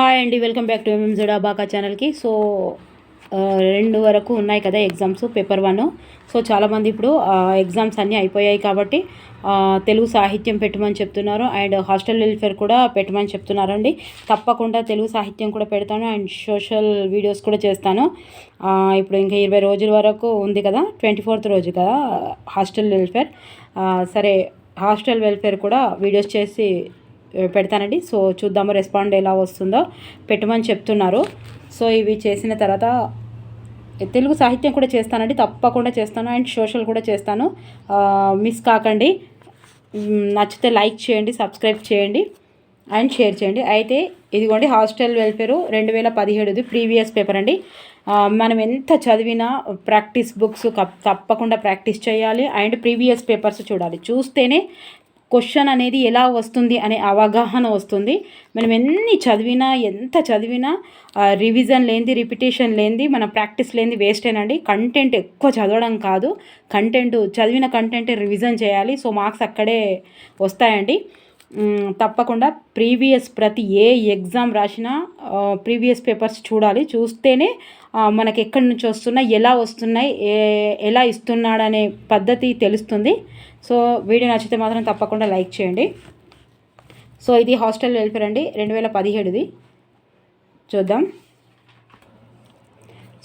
Hi అండి welcome back to ఎంఎం జడా బాకా ఛానల్కి. సో రెండు వరకు ఉన్నాయి కదా ఎగ్జామ్స్ పేపర్ వన్. సో చాలామంది ఇప్పుడు ఎగ్జామ్స్ అన్నీ అయిపోయాయి కాబట్టి తెలుగు సాహిత్యం పెట్టమని చెప్తున్నారు అండ్ హాస్టల్ వెల్ఫేర్ కూడా పెట్టమని చెప్తున్నారండి. తప్పకుండా తెలుగు సాహిత్యం కూడా పెడతాను అండ్ సోషల్ వీడియోస్ కూడా చేస్తాను. ఇప్పుడు ఇంకా ఇరవై రోజుల వరకు ఉంది కదా ట్వంటీ ఫోర్త్ రోజు కదా హాస్టల్ వెల్ఫేర్. సరే హాస్టల్ వెల్ఫేర్ కూడా వీడియోస్ చేసి పెడతానండి. సో చూద్దాము రెస్పాండ్ ఎలా వస్తుందో. పెట్టమని చెప్తున్నారు. సో ఇవి చేసిన తర్వాత తెలుగు సాహిత్యం కూడా చేస్తానండి. తప్పకుండా చేస్తాను. అండ్ సోషల్ కూడా చేస్తాను. మిస్ కాకండి. నచ్చితే లైక్ చేయండి సబ్స్క్రైబ్ చేయండి అండ్ షేర్ చేయండి. అయితే ఇదిగోండి హాస్టల్ వెల్ఫేరు రెండు వేల పదిహేడుది ప్రీవియస్ పేపర్ అండి. మనం ఎంత చదివినా ప్రాక్టీస్ బుక్స్ కప్- తప్పకుండా ప్రాక్టీస్ చేయాలి. అండ్ ప్రీవియస్ పేపర్స్ చూడాలి. చూస్తేనే క్వశ్చన్ అనేది ఎలా వస్తుంది అనే అవగాహన వస్తుంది. మనం ఎన్ని చదివినా ఎంత చదివినా రివిజన్ లేనిది రిపిటేషన్ లేనిది మన ప్రాక్టీస్ లేనిది వేస్టేనండి కంటెంట్ ఎక్కువ చదవడం కాదు. కంటెంట్ చదివిన కంటెంట్ రివిజన్ చేయాలి. సో మార్క్స్ అక్కడే వస్తాయండి. తప్పకుండా ప్రీవియస్ ప్రతి ఏ ఎగ్జామ్ రాసినా ప్రీవియస్ పేపర్స్ చూడాలి. చూస్తేనే మనకి ఎక్కడి నుంచి వస్తున్నాయి ఎలా వస్తున్నాయి ఏ ఎలా ఇస్తున్నాడనే పద్ధతి తెలుస్తుంది. సో వీడియో నచ్చితే మాత్రం తప్పకుండా లైక్ చేయండి. సో ఇది హాస్టల్ వెల్ఫేర్ అండి రెండు వేల పదిహేడుది. చూద్దాం.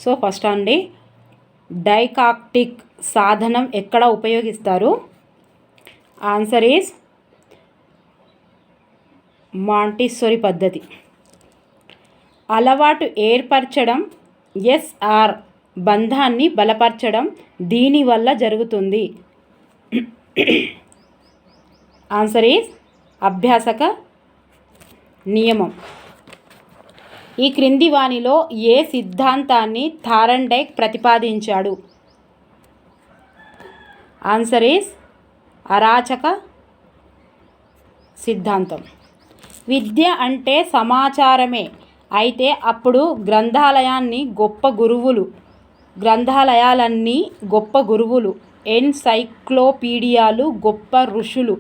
సో ఫస్ట్ అండి డైకాక్టిక్ సాధనం ఎక్కడ ఉపయోగిస్తారు? ఆన్సర్ ఈజ్ మాంటిస్సోరి పద్ధతి. అలవాటు ఏర్పరచడం ఎస్ఆర్ బంధాన్ని బలపరచడం దీనివల్ల జరుగుతుంది. ఆన్సర్ ఈజ్ అభ్యాసక నియమం. ఈ క్రింది వాణిలో ఏ సిద్ధాంతాన్ని థారండైక్ ప్రతిపాదించాడు? ఆన్సర్ ఈజ్ అరాచక సిద్ధాంతం. విద్య అంటే సమాచారమే. అయితే అప్పుడు గ్రంథాలయాన్ని గొప్ప గురువులు గ్రంథాలయాలన్నీ గొప్ప గురువులు ఎన్సైక్లోపీడియాలు గొప్ప ఋషులు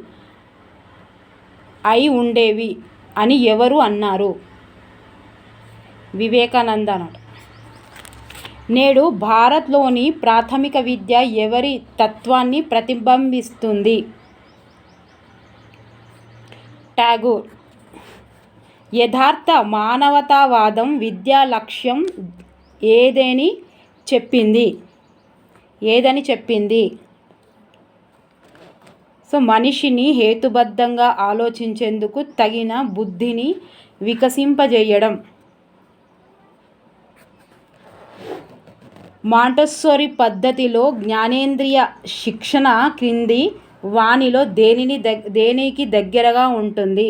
అయి ఉండేవి అని ఎవరు అన్నారు? వివేకానంద అన్నాడు నేడు భారత్లోని ప్రాథమిక విద్య ఎవరి తత్వాన్ని ప్రతిబింబిస్తుంది? ట్యాగూర్ యథార్థ మానవతావాదం విద్యా లక్ష్యం ఏదని చెప్పింది. ఏదని చెప్పింది? సో మనిషిని హేతుబద్ధంగా ఆలోచించేందుకు తగిన బుద్ధిని వికసింపజేయడం. మాంటస్సోరి పద్ధతిలో జ్ఞానేంద్రియ శిక్షణ క్రింది వానిలో దేనిని దగ్ దేనికి దగ్గరగా ఉంటుంది?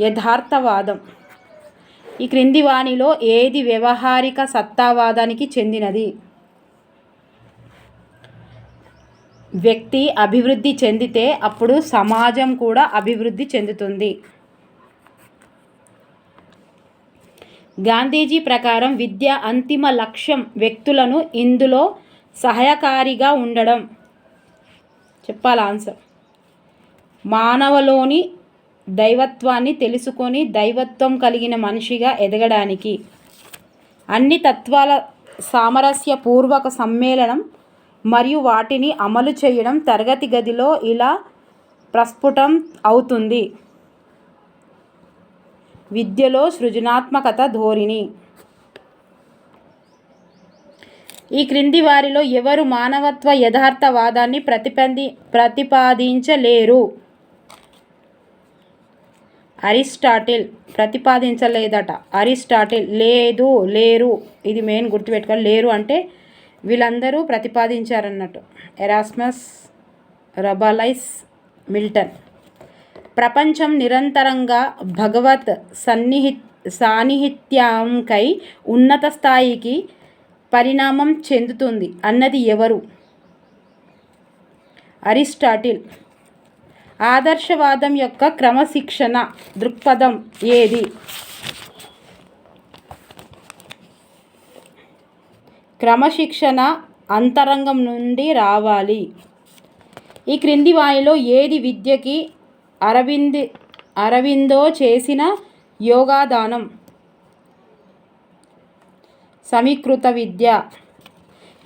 యథార్థవాదం. ఈ క్రింది వాణిలో ఏది వ్యవహారిక సత్తావాదానికి చెందినది? వ్యక్తి అభివృద్ధి చెందితే అప్పుడు సమాజం కూడా అభివృద్ధి చెందుతుంది. గాంధీజీ ప్రకారం విద్య అంతిమ లక్ష్యం వ్యక్తులను ఇందులో సహాయకారిగా ఉండడం. చెప్పాలి ఆన్సర్? మానవలోని దైవత్వాన్ని తెలుసుకొని దైవత్వం కలిగిన మనిషిగా ఎదగడానికి. అన్ని తత్వాల సామరస్య పూర్వక సమ్మేళనం మరియు వాటిని అమలు చేయడం తరగతి గదిలో ఇలా ప్రస్ఫుటం అవుతుంది. విద్యలో సృజనాత్మకత ధోరణి. ఈ క్రింది వారిలో ఎవరు మానవత్వ యథార్థవాదాన్ని ప్రతిపంది ప్రతిపాదించలేరు. అరిస్టాటిల్ ప్రతిపాదించలేదట. అరిస్టాటిల్ లేదు లేరు. ఇది మెయిన్ గుర్తుపెట్టుకోవాలి. లేరు అంటే వీళ్ళందరూ ప్రతిపాదించారన్నట్టు. Erasmus రబలైస్ Milton. ప్రపంచం నిరంతరంగా భగవత్ సన్నిహి సాన్నిహిత్యంకై ఉన్నత స్థాయికి పరిణామం చెందుతుంది అన్నది ఎవరు? అరిస్టాటిల్ ఆదర్శవాదం యొక్క క్రమశిక్షణ దృక్పథం ఏది? క్రమశిక్షణ అంతరంగం నుండి రావాలి. ఈ క్రింది వానిలో ఏది విద్యకి అరవింద్ అరవిందో చేసిన యోగాదానం? సమీకృత విద్య.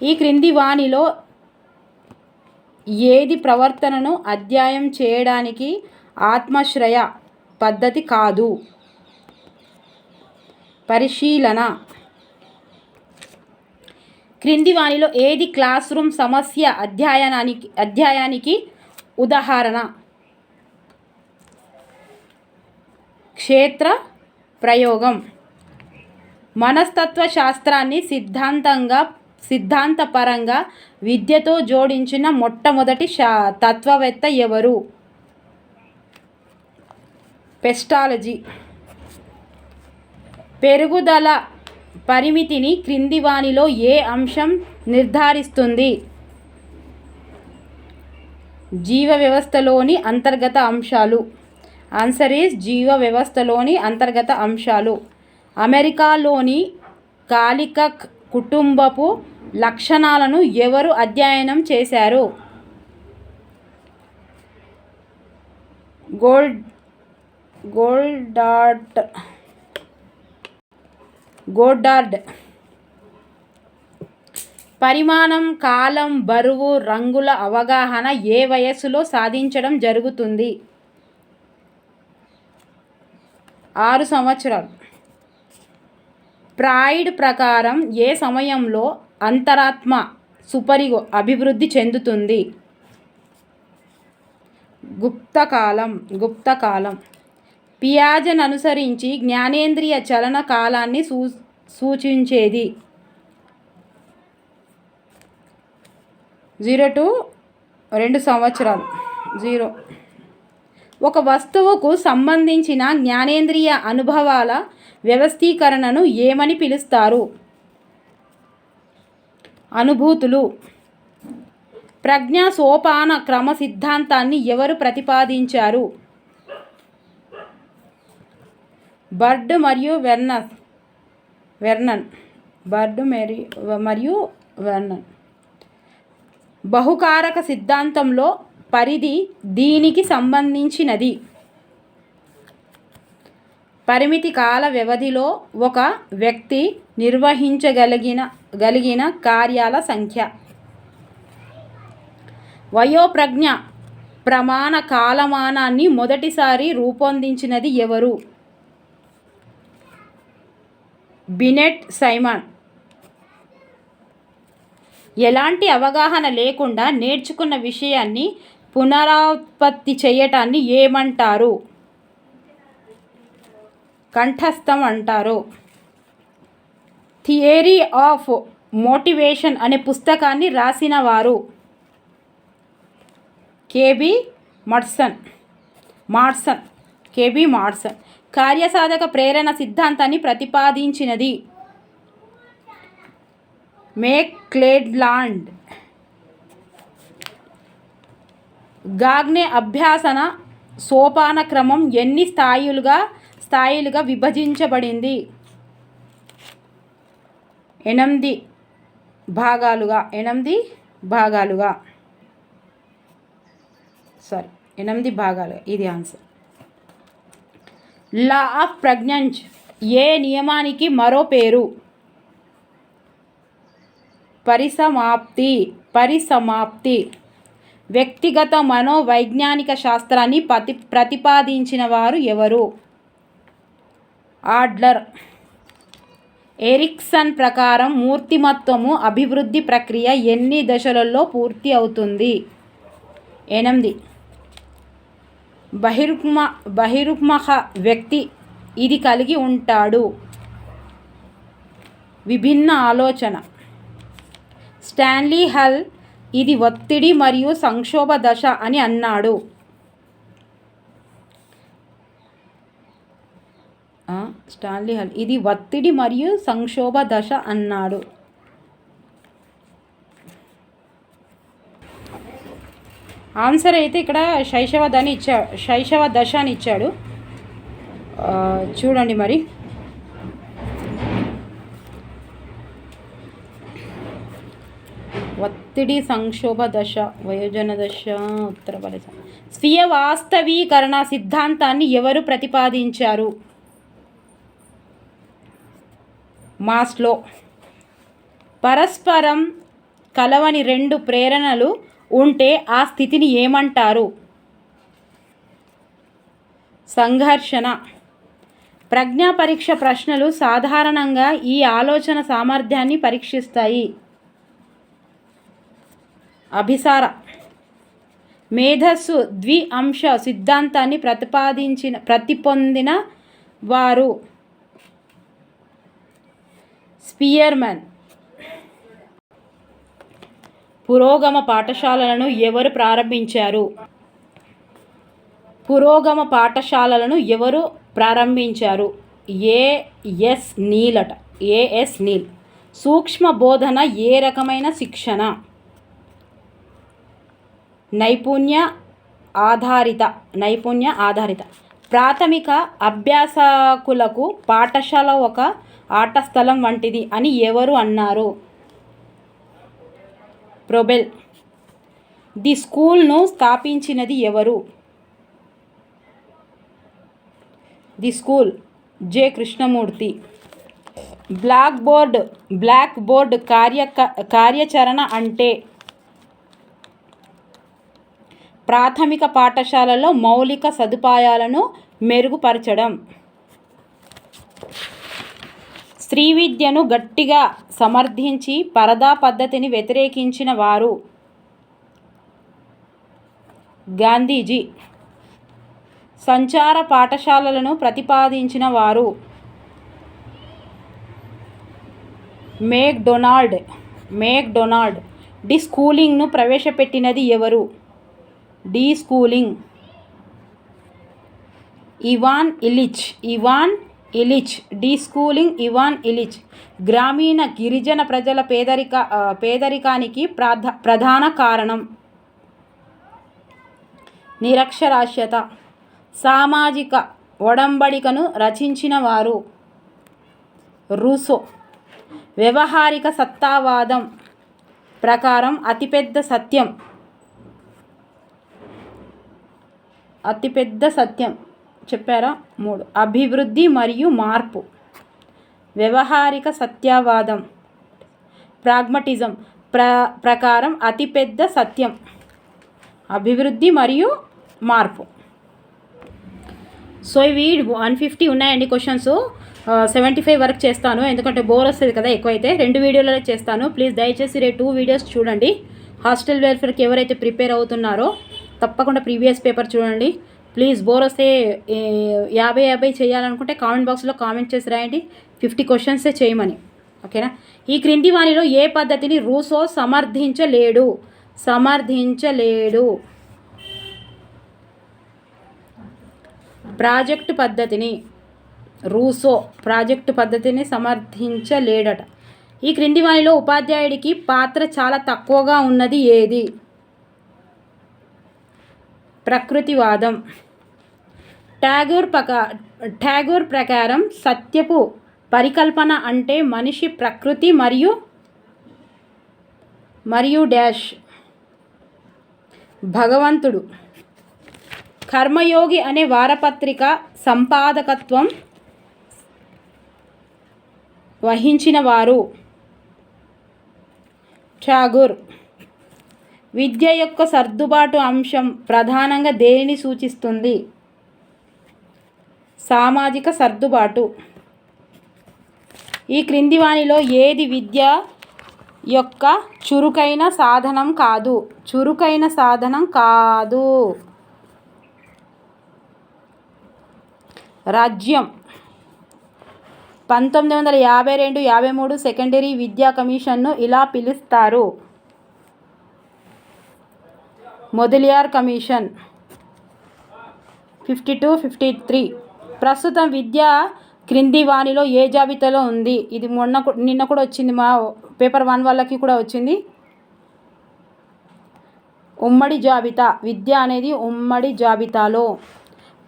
ఈ క్రింది వాణిలో ఏది ప్రవర్తనను అధ్యయనం చేయడానికి ఆత్మశ్రయ పద్ధతి కాదు. పరిశీలన. క్రింది వాణిలో ఏది క్లాస్ రూమ్ సమస్య అధ్యయనానికి అధ్యాయానికి ఉదాహరణ? క్షేత్ర ప్రయోగం. మనస్తత్వ శాస్త్రాన్ని సిద్ధాంతంగా సిద్ధాంతపరంగా విద్యతో జోడించిన మొట్టమొదటి శా తత్వవేత్త ఎవరు? పెస్టాలజీ. పెరుగుదల పరిమితిని క్రింది వానిలో ఏ అంశం నిర్ధారిస్తుంది? జీవ వ్యవస్థలోని అంతర్గత అంశాలు. ఆన్సర్ ఈస్ జీవ వ్యవస్థలోని అంతర్గత అంశాలు. అమెరికాలోని కాలిక కుటుంబపు లక్షణాలను ఎవరు అధ్యయనం చేశారు? గోల్డ్ గోల్డార్ట్ గోడార్డ్ పరిమాణం కాలం బరువు రంగుల అవగాహన ఏ వయస్సులో సాధించడం జరుగుతుంది? ఆరు సంవత్సరాలు. ప్రాయిడ్ ప్రకారం ఏ సమయంలో అంతరాత్మ సుపరిగో అభివృద్ధి చెందుతుంది? గుప్తకాలం గుప్తకాలం. పియాజన్ అనుసరించి జ్ఞానేంద్రియ చలన కాలాన్ని సూ సూచించేది. జీరో టు రెండు సంవత్సరాలు. జీరో. ఒక వస్తువుకు సంబంధించిన జ్ఞానేంద్రియ అనుభవాల వ్యవస్థీకరణను ఏమని పిలుస్తారు? అనుభూతులు. ప్రజ్ఞా సోపాన క్రమ సిద్ధాంతాన్ని ఎవరు ప్రతిపాదించారు? బర్డ్ మరియు వెర్నస్ వెర్నన్. బర్డ్ మెరి మరియు వెర్నన్. బహుకారక సిద్ధాంతంలో పరిధి దీనికి సంబంధించినది. పరిమితి కాల వ్యవధిలో ఒక వ్యక్తి నిర్వహించగలిగిన గలిగిన కార్యాల సంఖ్య. వయోప్రజ్ఞ ప్రమాణ కాలమానాన్ని మొదటిసారి రూపొందించినది ఎవరు? Binet Simon. ఎలాంటి అవగాహన లేకుండా నేర్చుకున్న విషయాన్ని పునరావృత్తి చేయటాన్ని ఏమంటారు? కంఠస్థం అంటారు. థియరీ ఆఫ్ మోటివేషన్ అనే పుస్తకాన్ని రాసిన వారు కేబి మడ్సన్. మార్సన్ కేబి మార్సన్ కార్యసాధక ప్రేరణ సిద్ధాంతాన్ని ప్రతిపాదించినది మేక్లేడ్లాండ్. గాగ్నే అభ్యాసన సోపాన క్రమం ఎన్ని స్థాయిలుగా స్థాయిలుగా విభజించబడింది. ఎనిమిది భాగాలుగా ఎనిమిది భాగాలుగా. సారీ ఎనిమిది భాగాలు ఇది ఆన్సర్ లా ఆఫ్ ప్రజ్ఞంజ్ ఏ నియమానికి మరో పేరు? పరిసమాప్తి పరిసమాప్తి. వ్యక్తిగత మనోవైజ్ఞానిక శాస్త్రాన్ని ప్రతి ప్రతిపాదించిన వారు ఎవరు? ఆడ్లర్. ఎరిక్సన్ ప్రకారం మూర్తిమత్వము అభివృద్ధి ప్రక్రియ ఎన్ని దశలలో పూర్తి అవుతుంది? ఎనిమిది. బహిర్మ బహిర్ముఖ వ్యక్తి ఇది కలిగి ఉంటాడు. విభిన్న ఆలోచన. స్టాన్లీ హల్ ఇది ఒత్తిడి మరియు సంక్షోభ దశ అని అన్నాడు. Stanley Hall. ఇది ఒత్తిడి మరియు సంక్షోభ దశ అన్నాడు. ఆన్సర్ అయితే ఇక్కడ శైశవ దని ఇచ్చా శైశవ దశ అని ఇచ్చాడు. చూడండి మరి. ఒత్తిడి సంక్షోభ దశ వయోజన దశ ఉత్తర ఫలిత స్వీయ వాస్తవీకరణ సిద్ధాంతాన్ని ఎవరు ప్రతిపాదించారు? మాస్లో. పరస్పరం కలవని రెండు ప్రేరణలు ఉంటే ఆ స్థితిని ఏమంటారు? సంఘర్షణ. ప్రజ్ఞా పరీక్ష ప్రశ్నలు సాధారణంగా ఈ ఆలోచన సామర్థ్యాన్ని పరీక్షిస్తాయి. అభిసార. మేధస్సు ద్వి అంశ సిద్ధాంతాన్ని ప్రతిపాదించిన ప్రతిపొందిన వారు స్పియర్మన్ పురోగమ పాఠశాలలను ఎవరు ప్రారంభించారు? పురోగమ పాఠశాలలను ఎవరు ప్రారంభించారు? ఏఎస్ నీల్ అట ఏఎస్ నీల్. సూక్ష్మ బోధన ఏ రకమైన శిక్షణ? నైపుణ్య ఆధారిత నైపుణ్య ఆధారిత. ప్రాథమిక అభ్యాసకులకు పాఠశాల ఒక ఆట స్థలం వంటిది అని ఎవరు అన్నారు? ప్రొబెల్. ది స్కూల్ను స్థాపించినది ఎవరు? The school. J. Krishnamurti. Blackboard blackboard కార్య కార్యాచరణ అంటే ప్రాథమిక పాఠశాలలో మౌలిక సదుపాయాలను మెరుగుపరచడం. స్త్రీ విద్యను గట్టిగా సమర్థించి పరదా పద్ధతిని వ్యతిరేకించిన వారు గాంధీజీ. సంచార పాఠశాలలను ప్రతిపాదించిన వారు మేక్ డొనాల్డ్ మేక్ డొనాల్డ్ డి స్కూలింగ్ను ప్రవేశపెట్టినది ఎవరు? Deschooling. Ivan Illich. Ivan Illich deschooling Ivan Illich. గ్రామీణ గిరిజన ప్రజల పేదరిక పేదరికానికి ప్రధ ప్రధాన కారణం. నిరక్షరాస్యత. సామాజిక ఒడంబడికను రచించిన వారు రూసో. వ్యవహారిక సత్తావాదం ప్రకారం అతిపెద్ద సత్యం. అతిపెద్ద సత్యం. చెప్పారా? మూడు. అభివృద్ధి మరియు మార్పు. వ్యవహారిక సత్యవాదం. ప్రాగ్మటిజం. ప్ర ప్రకారం అతిపెద్ద సత్యం. అభివృద్ధి మరియు మార్పు. సో ఇవి వన్ ఫిఫ్టీ ఉన్నాయండి క్వశ్చన్స్. సెవెంటీ ఫైవ్ వరకు చేస్తాను. ఎందుకంటే బోర్ వస్తుంది కదా ఎక్కువైతే. రెండు వీడియోలలో చేస్తాను. ప్లీజ్ దయచేసి రేపు టూ వీడియోస్ చూడండి. హాస్టల్ వెల్ఫేర్కి ఎవరైతే ప్రిపేర్ అవుతున్నారో తప్పకుండా ప్రీవియస్ పేపర్ చూడండి. ప్లీజ్ బోర్ వస్తే యాభై యాభై చేయాలనుకుంటే కామెంట్ బాక్స్లో కామెంట్ చేసి రాయండి. ఫిఫ్టీ క్వశ్చన్సే చేయమని. ఓకేనా? ఈ క్రింది వాణిలో ఏ పద్ధతిని రూసో సమర్థించలేడు? సమర్థించలేడు. ప్రాజెక్టు పద్ధతిని రూసో ప్రాజెక్టు పద్ధతిని సమర్థించలేడట. ఈ క్రింది వాణిలో ఉపాధ్యాయుడికి పాత్ర చాలా తక్కువగా ఉన్నది ఏది? ప్రకృతివాదం. ట్యాగోర్ ప్రకా ట్యాగోర్ ప్రకారం సత్యపు పరికల్పన అంటే మనిషి ప్రకృతి మరియు మరియు డాష్. భగవంతుడు. కర్మయోగి అనే వారపత్రిక సంపాదకత్వం వహించిన వారు ఠాగూర్ విద్య యొక్క సర్దుబాటు అంశం ప్రధానంగా దేనిని సూచిస్తుంది? సామాజిక సర్దుబాటు. ఈ క్రింది వాణిలో ఏది విద్య యొక్క చురుకైన సాధనం కాదు? చురుకైన సాధనం కాదు. రాజ్యం. పంతొమ్మిది వందల యాభై రెండు యాభై మూడు సెకండరీ విద్యా కమిషన్ను ఇలా పిలుస్తారు. Mudaliar commission fifty two fifty three ప్రస్తుతం విద్య క్రింది వాణిలో ఏ జాబితాలో ఉంది? ఇది మొన్న నిన్న కూడా వచ్చింది మా పేపర్ వన్ వాళ్ళకి కూడా వచ్చింది. ఉమ్మడి జాబితా. విద్య అనేది ఉమ్మడి జాబితాలో.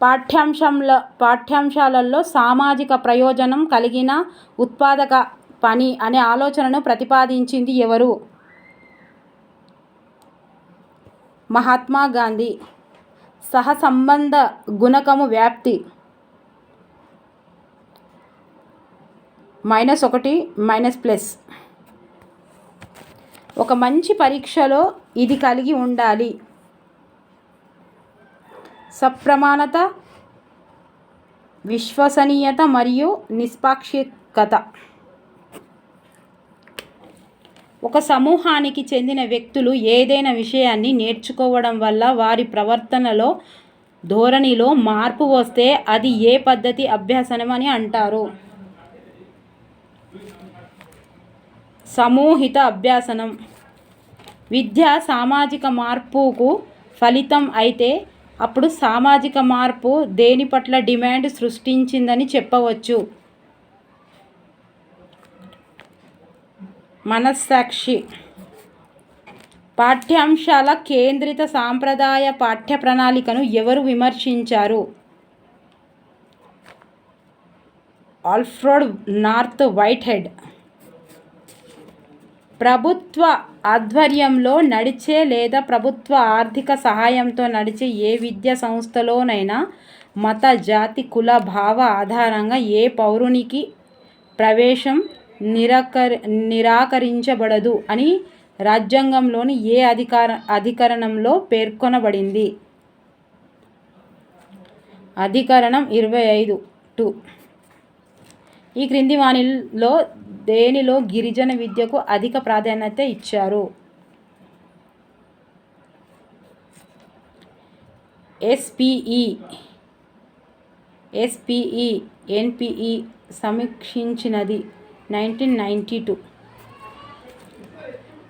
పాఠ్యాంశంలో పాఠ్యాంశాలలో సామాజిక ప్రయోజనం కలిగిన ఉత్పాదక పని అనే ఆలోచనను ప్రతిపాదించింది ఎవరు? మహాత్మా గాంధీ సహసంబంధ గుణకము వ్యాప్తి మైనస్ ఒకటి మైనస్ ప్లస్. ఒక మంచి పరీక్షలో ఇది కలిగి ఉండాలి. సప్రమాణత విశ్వసనీయత మరియు నిష్పాక్షికత. ఒక సమూహానికి చెందిన వ్యక్తులు ఏదైనా విషయాన్ని నేర్చుకోవడం వల్ల వారి ప్రవర్తనలో ధోరణిలో మార్పు వస్తే అది ఏ పద్ధతి అభ్యాసనం అని అంటారు. సమూహిత అభ్యాసనం. విద్య సామాజిక మార్పుకు ఫలితం అయితే అప్పుడు సామాజిక మార్పు దేని పట్ల డిమాండ్ సృష్టించిందని చెప్పవచ్చు. మనస్సాక్షి. పాఠ్యాంశాల కేంద్రిత సాంప్రదాయ పాఠ్య ప్రణాళికను ఎవరు విమర్శించారు? ఆల్ఫ్రోడ్ నార్త్ వైట్ హెడ్ ప్రభుత్వ ఆధ్వర్యంలో నడిచే లేదా ప్రభుత్వ ఆర్థిక సహాయంతో నడిచే ఏ విద్యా సంస్థలోనైనా మత జాతి కుల భావ ఆధారంగా ఏ పౌరునికి ప్రవేశం నిరాకరి నిరాకరించబడదు అని రాజ్యాంగంలోని ఏ అధికార అధికరణంలో పేర్కొనబడింది? అధికరణం ఇరవై ఐదు టూ. ఈ క్రింది వాణిలో దేనిలో గిరిజన విద్యకు అధిక ప్రాధాన్యత ఇచ్చారు? SPE SPE NPE సమీక్షించినది. Nineteen ninety two.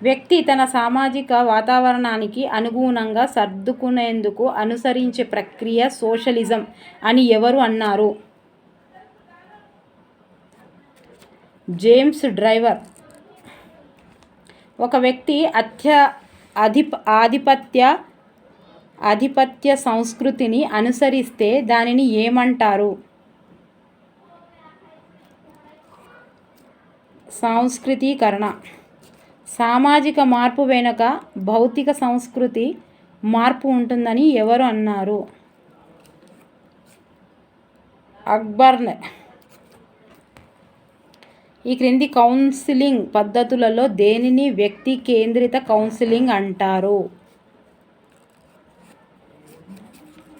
వ్యక్తి తన సామాజిక వాతావరణానికి అనుగుణంగా సర్దుకునేందుకు అనుసరించే ప్రక్రియ సోషలిజం అని ఎవరు అన్నారు? James Drever. ఒక వ్యక్తి అత్య అధిప ఆధిపత్య ఆధిపత్య సంస్కృతిని అనుసరిస్తే దానిని ఏమంటారు? సాంస్కృతీకరణ. సామాజిక మార్పు వెనుక భౌతిక సంస్కృతి మార్పు ఉంటుందని ఎవరు అన్నారు? అక్బర్న్. ఈ క్రింది కౌన్సిలింగ్ పద్ధతులలో దేనిని వ్యక్తి కేంద్రిత కౌన్సిలింగ్ అంటారు?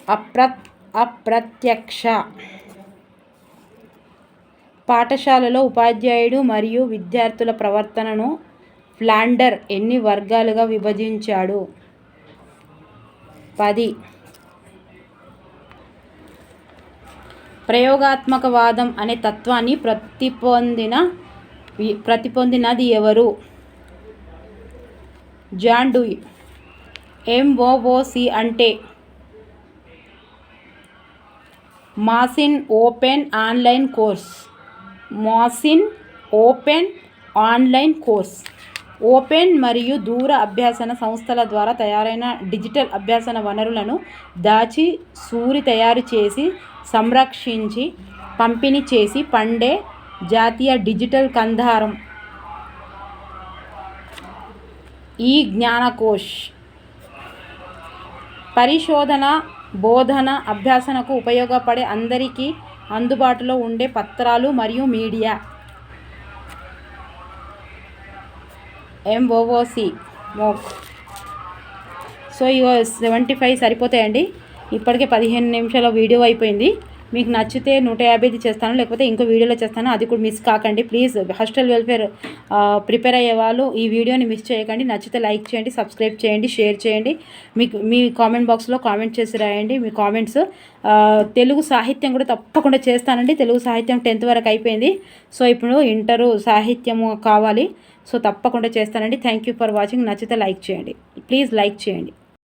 అప్ర అప్రత్యక్ష. పాఠశాలలో ఉపాధ్యాయుడు మరియు విద్యార్థుల ప్రవర్తనను ఫ్లాండర్ ఎన్ని వర్గాలుగా విభజించాడు? పది. ప్రయోగాత్మకవాదం అనే తత్వాన్ని ప్రతిపొందిన ప్రతిపొందినది ఎవరు? John Dewey. ఎంఓఓసి అంటే? Massive open online course. Massive open online course. Open మరియు దూర అభ్యాసన సంస్థల ద్వారా తయారైన డిజిటల్ అభ్యాసన వనరులను దాచి సూరి తయారు చేసి సంరక్షించి పంపిణీ చేసి పండే జాతీయ డిజిటల్ కంధారం. ఈ జ్ఞానకోష్ పరిశోధన బోధన అభ్యాసనకు ఉపయోగపడే అందరికీ అందుబాటులో ఉండే పత్రాలు మరియు మీడియా. ఎంఓఓసి మోక్ సో ఇవో సెవెంటీ ఫైవ్ సరిపోతాయండి. ఇప్పటికే పదిహేను నిమిషాల వీడియో అయిపోయింది. మీకు నచ్చితే నూట యాభైది చేస్తాను లేకపోతే ఇంకో వీడియోలో చేస్తాను. అది కూడా మిస్ కాకండి. ప్లీజ్ హాస్టల్ వెల్ఫేర్ ప్రిపేర్ అయ్యే వాళ్ళు ఈ వీడియోని మిస్ చేయకండి. నచ్చితే లైక్ చేయండి సబ్స్క్రైబ్ చేయండి షేర్ చేయండి. మీకు మీ కామెంట్ బాక్స్లో కామెంట్ చేసి రాయండి. మీ కామెంట్స్ తెలుగు సాహిత్యం కూడా తప్పకుండా చేస్తానండి. తెలుగు సాహిత్యం టెన్త్ వరకు అయిపోయింది. సో ఇప్పుడు ఇంటరు సాహిత్యము కావాలి. సో తప్పకుండా చేస్తానండి. థ్యాంక్ యూ ఫర్ వాచింగ్ నచ్చితే లైక్ చేయండి. ప్లీజ్ లైక్ చేయండి.